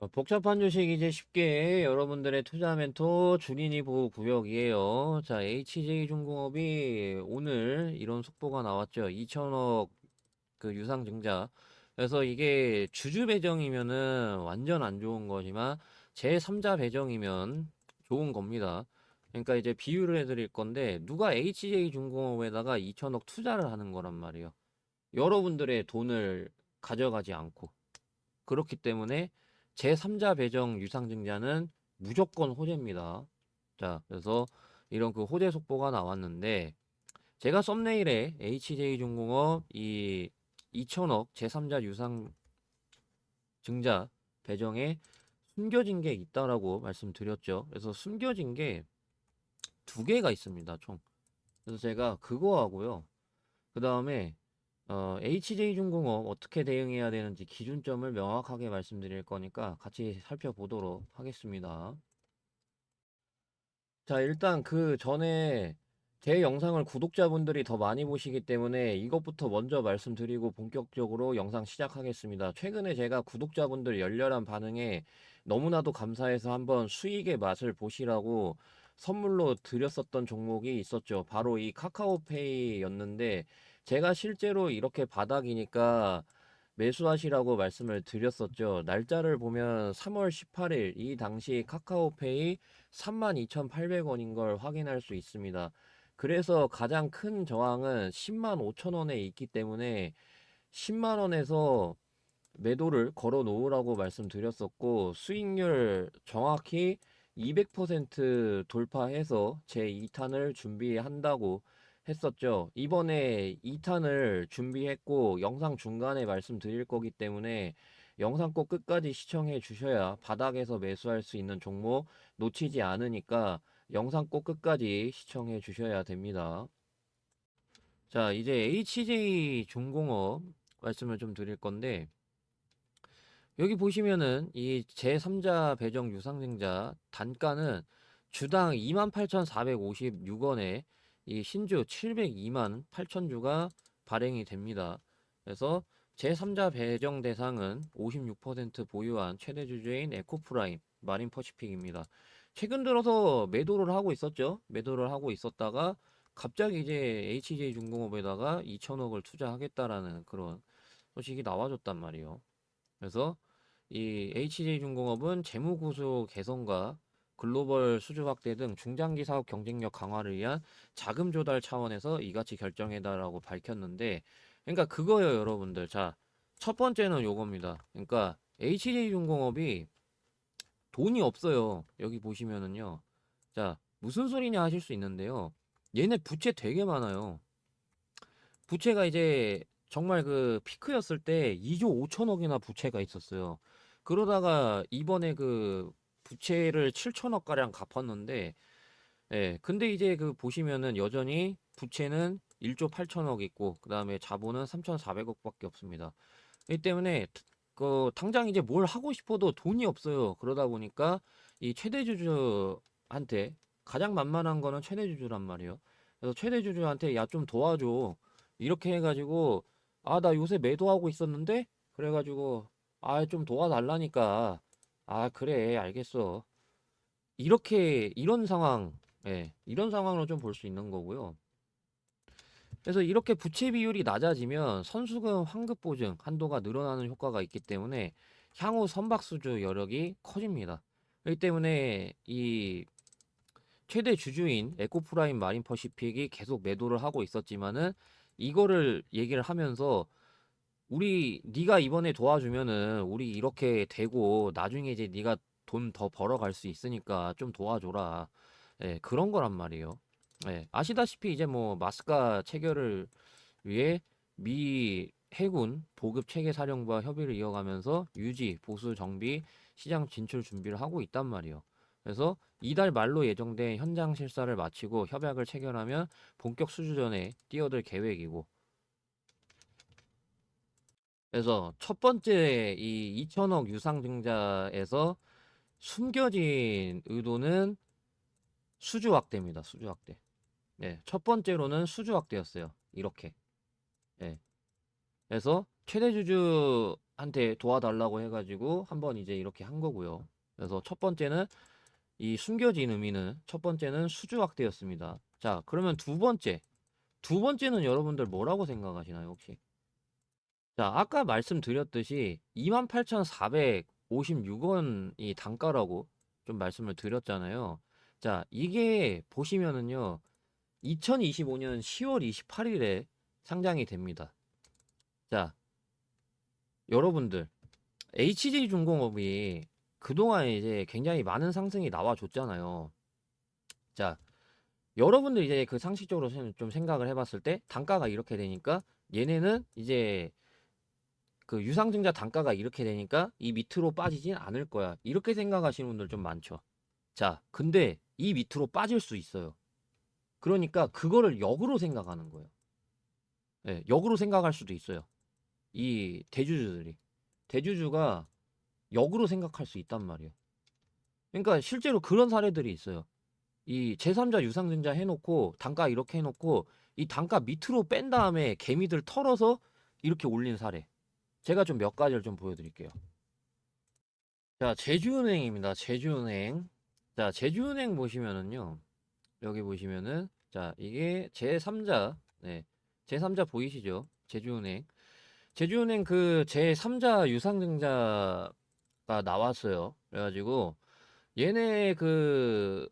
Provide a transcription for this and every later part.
어, 복잡한 주식 이제 쉽게 여러분들의 투자 멘토 주린이 보호 구역이에요. 자, HJ중공업이 오늘 이런 속보가 나왔죠. 2천억 그 유상 증자. 그래서 이게 주주 배정이면은 완전 안 좋은 거지만 제3자 배정이면 좋은 겁니다. 그러니까 이제 비유를 해드릴 건데 누가 HJ중공업에다가 2천억 투자를 하는 거란 말이에요. 여러분들의 돈을 가져가지 않고. 그렇기 때문에 제3자 배정 유상증자는 무조건 호재입니다. 자, 그래서 이런 그 호재 속보가 나왔는데 제가 썸네일에 HJ중공업 이 2천억 제3자 유상 증자 배정에 숨겨진 게 있다라고 말씀드렸죠. 그래서 숨겨진 게 두 개가 있습니다, 총. 그래서 제가 그거 하고요. 그 다음에 어, HJ중공업 어떻게 대응해야 되는지 기준점을 명확하게 말씀드릴 거니까 같이 살펴보도록 하겠습니다. 자, 일단 그 전에 제 영상을 구독자분들이 더 많이 보시기 때문에 이것부터 먼저 말씀드리고 본격적으로 영상 시작하겠습니다. 최근에 제가 구독자분들 열렬한 반응에 너무나도 감사해서 한번 수익의 맛을 보시라고 선물로 드렸었던 종목이 있었죠. 바로 이 카카오페이였는데 제가 실제로 이렇게 바닥이니까 매수하시라고 말씀을 드렸었죠. 날짜를 보면 3월 18일 이 당시 카카오페이 32,800원인 걸 확인할 수 있습니다. 그래서 가장 큰 저항은 10만 5천 원에 있기 때문에 10만 원에서 매도를 걸어 놓으라고 말씀드렸었고 수익률 정확히 200% 돌파해서 제 2탄을 준비한다고 했었죠. 이번에 2탄을 준비했고 영상 중간에 말씀드릴 거기 때문에 영상 꼭 끝까지 시청해 주셔야 바닥에서 매수할 수 있는 종목 놓치지 않으니까 영상 꼭 끝까지 시청해 주셔야 됩니다. 자, 이제 HJ 중공업 말씀을 좀 드릴 건데 여기 보시면은 이 제3자 배정 유상증자 단가는 주당 28,456원에 이 신주 702만 8천 주가 발행이 됩니다. 그래서 제3자 배정 대상은 56% 보유한 최대 주주인 에코프라임, 마린 퍼시픽입니다. 최근 들어서 매도를 하고 있었죠. 매도를 하고 있었다가 갑자기 이제 HJ중공업에다가 2천억을 투자하겠다라는 그런 소식이 나와줬단 말이에요. 그래서 이 HJ중공업은 재무구조 개선과 글로벌 수주 확대 등 중장기 사업 경쟁력 강화를 위한 자금 조달 차원에서 이같이 결정해다라고 밝혔는데, 그러니까 그거예요, 여러분들. 자, 첫 번째는 요겁니다. 그러니까 HJ중공업이 돈이 없어요. 여기 보시면은요. 자, 무슨 소리냐 하실 수 있는데요. 얘네 부채 되게 많아요. 부채가 이제 정말 그 피크였을 때 2조 5천억이나 부채가 있었어요. 그러다가 이번에 그 부채를 7천억 가량 갚았는데, 예, 근데 이제 그 보시면은 여전히 부채는 1조 8천억 있고, 그 다음에 자본은 3,400억밖에 없습니다. 이 때문에 그 당장 이제 뭘 하고 싶어도 돈이 없어요. 그러다 보니까 이 최대 주주한테 가장 만만한 거는 최대 주주란 말이에요. 그래서 최대 주주한테 야 좀 도와줘. 이렇게 해 가지고 아 나 요새 매도하고 있었는데 그래 가지고 아 좀 도와달라니까 아 그래 알겠어. 이렇게 이런 상황 예 이런 상황으로 좀 볼 수 있는 거고요. 그래서 이렇게 부채 비율이 낮아지면 선수금 환급 보증 한도가 늘어나는 효과가 있기 때문에 향후 선박 수주 여력이 커집니다. 그렇기 때문에 이 최대 주주인 에코프라임 마린 퍼시픽이 계속 매도를 하고 있었지만은 이거를 얘기를 하면서 우리 네가 이번에 도와주면은 우리 이렇게 되고 나중에 이제 네가 돈 더 벌어갈 수 있으니까 좀 도와줘라. 예, 그런 거란 말이에요. 예, 아시다시피 이제 뭐 마스카 체결을 위해 미 해군 보급 체계 사령부와 협의를 이어가면서 유지, 보수, 정비, 시장 진출 준비를 하고 있단 말이에요. 그래서 이달 말로 예정된 현장 실사를 마치고 협약을 체결하면 본격 수주전에 뛰어들 계획이고 그래서 첫 번째 이 2천억 유상증자에서 숨겨진 의도는 수주 확대입니다. 수주 확대. 네, 첫 번째로는 수주 확대였어요. 이렇게. 네. 그래서 최대 주주 한테 도와달라고 해가지고 한번 이제 이렇게 한 거고요. 그래서 첫 번째는 이 숨겨진 의미는 첫 번째는 수주 확대였습니다. 자, 그러면 두 번째. 두 번째는 여러분들 뭐라고 생각하시나요, 혹시? 자, 아까 말씀드렸듯이 28,456원이 단가라고 좀 말씀을 드렸잖아요. 자, 이게 보시면은요. 2025년 10월 28일에 상장이 됩니다. 자, 여러분들 HJ중공업이 그동안 이제 굉장히 많은 상승이 나와줬잖아요. 자, 여러분들 이제 그 상식적으로 생- 좀 생각을 해봤을 때 단가가 이렇게 되니까 얘네는 이제 그 유상증자 단가가 이렇게 되니까 이 밑으로 빠지진 않을 거야. 이렇게 생각하시는 분들 좀 많죠. 자, 근데 이 밑으로 빠질 수 있어요. 그러니까 그거를 역으로 생각하는 거예요. 예, 역으로 생각할 수도 있어요. 이 대주주들이. 대주주가 역으로 생각할 수 있단 말이에요. 그러니까 실제로 그런 사례들이 있어요. 이 제3자 유상증자 해놓고 단가 이렇게 해놓고 이 단가 밑으로 뺀 다음에 개미들 털어서 이렇게 올린 사례. 제가 좀 몇 가지를 좀 보여드릴게요. 자, 제주은행입니다. 제주은행. 자, 제주은행 보시면은요. 여기 보시면은 자, 이게 제3자. 네. 제3자 보이시죠? 제주은행. 제주은행 그 제3자 유상증자가 나왔어요. 그래 가지고 얘네 그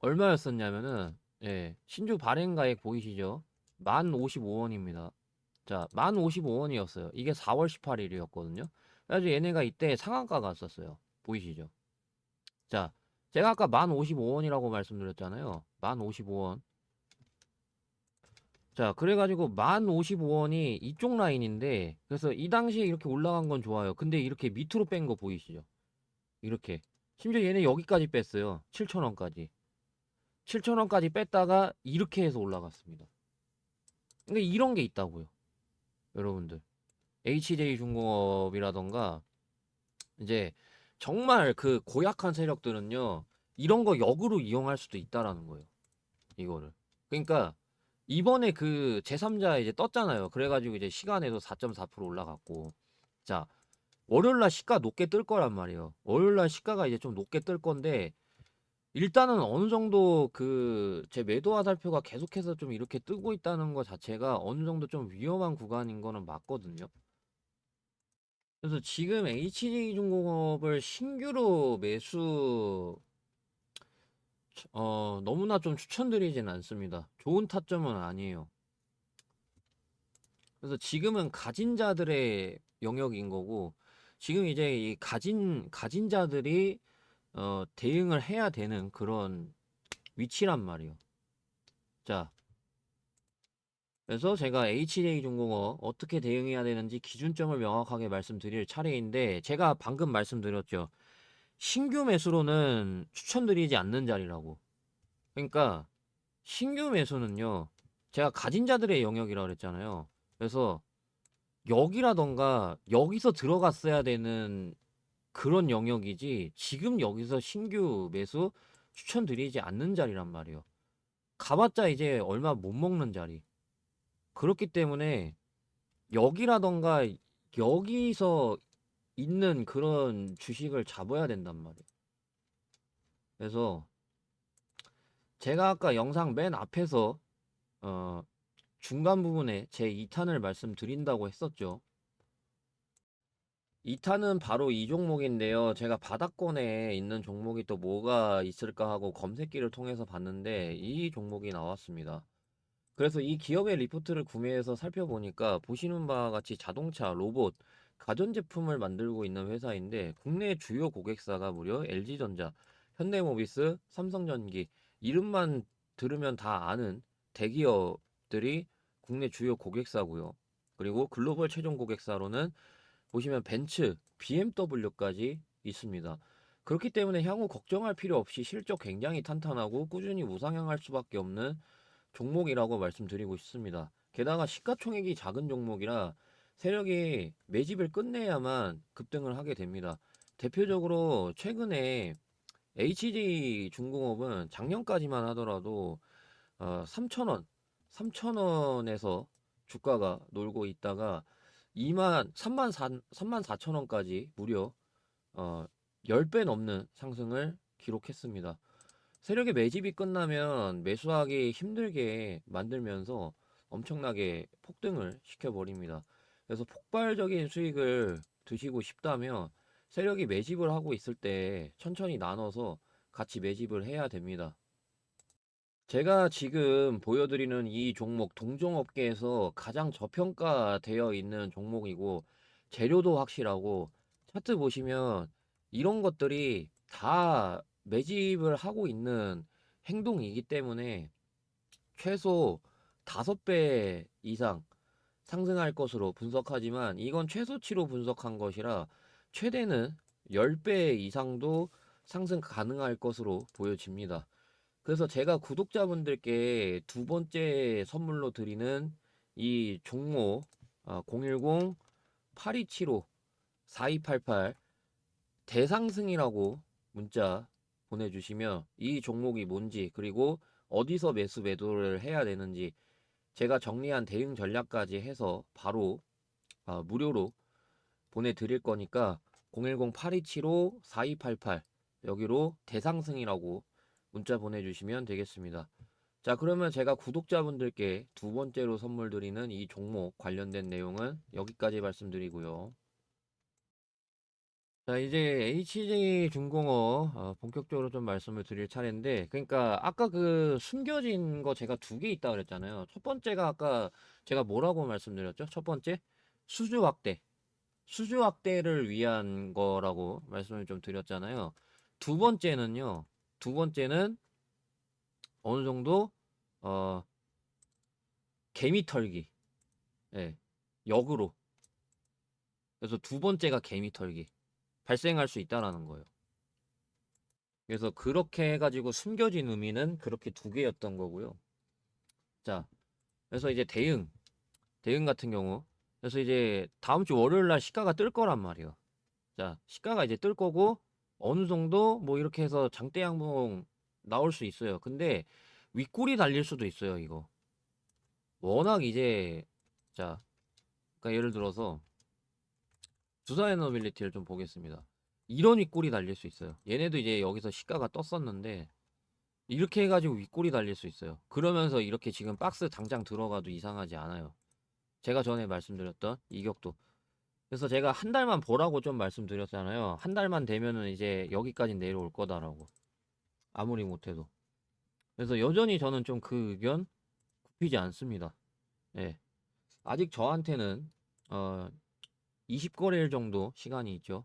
얼마였었냐면은 예, 신주 발행가액 보이시죠? 만 55원입니다. 자, 만 55원이었어요. 이게 4월 18일이었거든요. 그래가지고 얘네가 이때 상한가 갔었어요. 보이시죠? 자, 제가 아까 만 55원이라고 말씀드렸잖아요. 만 55원. 자, 그래가지고 만 55원이 이쪽 라인인데, 그래서 이 당시에 이렇게 올라간 건 좋아요. 근데 이렇게 밑으로 뺀 거 보이시죠? 이렇게. 심지어 얘네 여기까지 뺐어요. 7천원까지. 7천원까지 뺐다가 이렇게 해서 올라갔습니다. 그러니까 이런 게 있다고요. 여러분들. HJ중공업이라던가, 이제 정말 그 고약한 세력들은요, 이런 거 역으로 이용할 수도 있다라는 거예요. 이거를. 그러니까, 이번에 그 제3자 이제 떴잖아요. 그래가지고 이제 시간에도 4.4% 올라갔고. 자, 월요일날 시가 높게 뜰 거란 말이에요. 월요일날 시가가 이제 좀 높게 뜰 건데, 일단은 어느 정도 그 제 매도 화살표가 계속해서 좀 이렇게 뜨고 있다는 것 자체가 어느 정도 좀 위험한 구간인 거는 맞거든요. 그래서 지금 HJ중공업을 신규로 매수 어 너무나 좀 추천드리진 않습니다. 좋은 타점은 아니에요. 그래서 지금은 가진 자들의 영역인 거고 지금 이제 이 가진 가진 자들이 어 대응을 해야 되는 그런 위치란 말이에요. 자, 그래서 제가 HJ중공업 어떻게 대응해야 되는지 기준점을 명확하게 말씀드릴 차례인데 제가 방금 말씀드렸죠. 신규 매수로는 추천드리지 않는 자리라고. 그러니까 신규 매수는요. 제가 가진 자들의 영역이라고 그랬잖아요. 그래서 여기라던가 여기서 들어갔어야 되는 그런 영역이지 지금 여기서 신규 매수 추천드리지 않는 자리란 말이에요. 가봤자 이제 얼마 못 먹는 자리. 그렇기 때문에 여기라던가 여기서 있는 그런 주식을 잡아야 된단 말이에요. 그래서 제가 아까 영상 맨 앞에서 어 중간 부분에 제 2탄을 말씀드린다고 했었죠. 2탄은 바로 이 종목인데요. 제가 바닥권에 있는 종목이 또 뭐가 있을까 하고 검색기를 통해서 봤는데 이 종목이 나왔습니다. 그래서 이 기업의 리포트를 구매해서 살펴보니까 보시는 바와 같이 자동차, 로봇, 가전제품을 만들고 있는 회사인데 국내 주요 고객사가 무려 LG전자, 현대모비스, 삼성전기 이름만 들으면 다 아는 대기업들이 국내 주요 고객사고요. 그리고 글로벌 최종 고객사로는 보시면 벤츠, BMW까지 있습니다. 그렇기 때문에 향후 걱정할 필요 없이 실적 굉장히 탄탄하고 꾸준히 우상향할 수밖에 없는 종목이라고 말씀드리고 싶습니다. 게다가 시가총액이 작은 종목이라 세력이 매집을 끝내야만 급등을 하게 됩니다. 대표적으로 최근에 HJ 중공업은 작년까지만 하더라도 어, 3,000원, 3,000원에서 주가가 놀고 있다가 2만 3만 4 3만 4천 원까지 무려 어 10배 넘는 상승을 기록했습니다. 세력의 매집이 끝나면 매수하기 힘들게 만들면서 엄청나게 폭등을 시켜버립니다. 그래서 폭발적인 수익을 드시고 싶다면 세력이 매집을 하고 있을 때 천천히 나눠서 같이 매집을 해야 됩니다. 제가 지금 보여드리는 이 종목 동종업계에서 가장 저평가되어 있는 종목이고 재료도 확실하고 차트 보시면 이런 것들이 다 매집을 하고 있는 행동이기 때문에 최소 5배 이상 상승할 것으로 분석하지만 이건 최소치로 분석한 것이라 최대는 10배 이상도 상승 가능할 것으로 보여집니다. 그래서 제가 구독자분들께 두 번째 선물로 드리는 이 종목 010 8275 4288 대상승이라고 문자 보내주시면 이 종목이 뭔지 그리고 어디서 매수 매도를 해야 되는지 제가 정리한 대응 전략까지 해서 바로 아, 무료로 보내드릴 거니까 010-8275-4288 여기로 대상승이라고 문자 보내주시면 되겠습니다. 자, 그러면 제가 구독자분들께 두 번째로 선물 드리는 이 종목 관련된 내용은 여기까지 말씀드리고요. 자, 이제 HJ 중공업 어, 본격적으로 좀 말씀을 드릴 차례인데, 그러니까 아까 그 숨겨진 거 제가 두 개 있다 그랬잖아요. 첫 번째가 아까 제가 뭐라고 말씀드렸죠? 첫 번째 수주 확대, 수주 확대를 위한 거라고 말씀을 좀 드렸잖아요. 두 번째는요. 두 번째는 어느 정도 어 개미 털기, 예, 역으로. 그래서 두 번째가 개미 털기. 발생할 수 있다라는 거예요. 그래서 그렇게 해가지고 숨겨진 의미는 그렇게 두 개였던 거고요. 자, 그래서 이제 대응, 대응 같은 경우, 그래서 이제 다음 주 월요일 날 시가가 뜰 거란 말이에요. 자, 시가가 이제 뜰 거고 어느 정도 뭐 이렇게 해서 장대 양봉 나올 수 있어요. 근데 윗골이 달릴 수도 있어요, 이거. 워낙 이제 자, 그러니까 예를 들어서 두산 에너빌리티를 좀 보겠습니다. 이런 윗골이 달릴 수 있어요. 얘네도 이제 여기서 시가가 떴었는데 이렇게 해가지고 윗골이 달릴 수 있어요. 그러면서 이렇게 지금 박스 당장 들어가도 이상하지 않아요. 제가 전에 말씀드렸던 이격도. 그래서 제가 한 달만 보라고 좀 말씀드렸잖아요. 한 달만 되면은 이제 여기까지 내려올 거다라고. 아무리 못해도. 그래서 여전히 저는 좀 그 의견 굽히지 않습니다. 예. 아직 저한테는 어 20거래일 정도 시간이 있죠.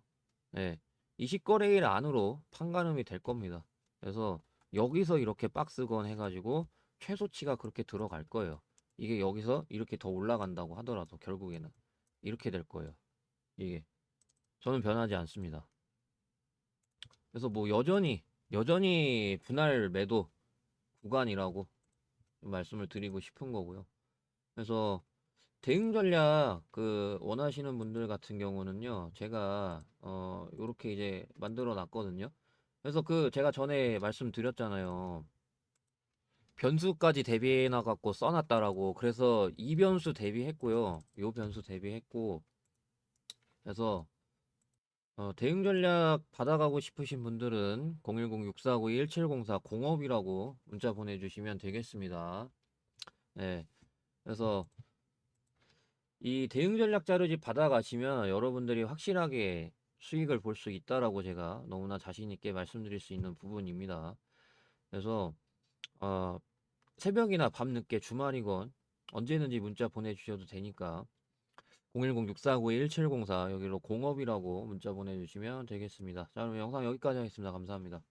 예. 20거래일 안으로 판가름이 될 겁니다. 그래서 여기서 이렇게 박스건 해가지고 최소치가 그렇게 들어갈 거예요. 이게 여기서 이렇게 더 올라간다고 하더라도 결국에는 이렇게 될 거예요. 이게 저는 변하지 않습니다. 그래서 뭐 여전히 여전히 분할 매도 구간이라고 말씀을 드리고 싶은 거고요. 그래서 대응 전략 그 원하시는 분들 같은 경우는요. 제가 어 요렇게 이제 만들어 놨거든요. 그래서 그 제가 전에 말씀드렸잖아요. 변수까지 대비해 놔갖고 써놨다라고. 그래서 이 변수 대비했고요. 요 변수 대비했고. 그래서 어, 대응 전략 받아가고 싶으신 분들은 010-6492-1704 공업이라고 문자 보내주시면 되겠습니다. 네. 그래서 이 대응 전략 자료집 받아가시면 여러분들이 확실하게 수익을 볼 수 있다라고 제가 너무나 자신 있게 말씀드릴 수 있는 부분입니다. 그래서 어, 새벽이나 밤늦게 주말이건 언제든지 문자 보내주셔도 되니까 010-6492-1704 여기로 공업이라고 문자 보내주시면 되겠습니다. 자 그럼 영상 여기까지 하겠습니다. 감사합니다.